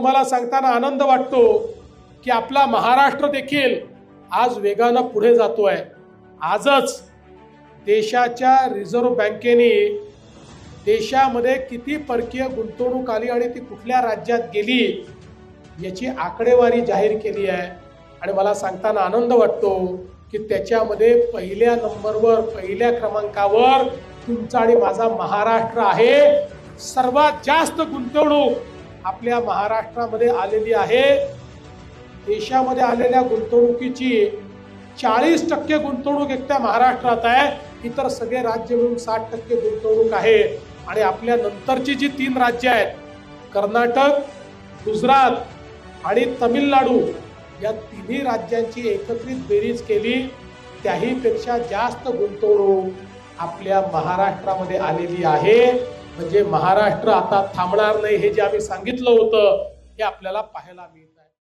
तुम्हाला सांगताना आनंद वाटतो की आपला महाराष्ट्र देखील आज वेगानं पुढे जातो आहे आजच देशाच्या रिझर्व्ह बँकेने देशामध्ये किती परकीय गुंतवणूक आली आणि ती कुठल्या राज्यात गेली याची आकडेवारी जाहीर केली आहे. आणि मला सांगताना आनंद वाटतो की त्याच्यामध्ये पहिल्या नंबरवर पहिल्या क्रमांकावर तुमचा आणि माझा महाराष्ट्र आहे. सर्वात जास्त गुंतवणूक आपल्या महाराष्ट्रामध्ये आलेली आहे. देशामध्ये आलेल्या गुंतवणुकीची चाळीस टक्के गुंतवणूक एकट्या महाराष्ट्रात आहे. इतर सगळे राज्य मिळून साठ टक्के गुंतवणूक आहे. आणि आपल्या नंतरची जी तीन राज्य आहेत कर्नाटक गुजरात आणि तमिळनाडू या तिन्ही राज्यांची एकत्रित बेरीज केली त्याहीपेक्षा जास्त गुंतवणूक आपल्या महाराष्ट्रामध्ये आलेली आहे. म्हणजे महाराष्ट्र आता थांबणार नाही हे जे आम्ही सांगितलं होतं हे आपल्याला पाहायला मिळत आहे.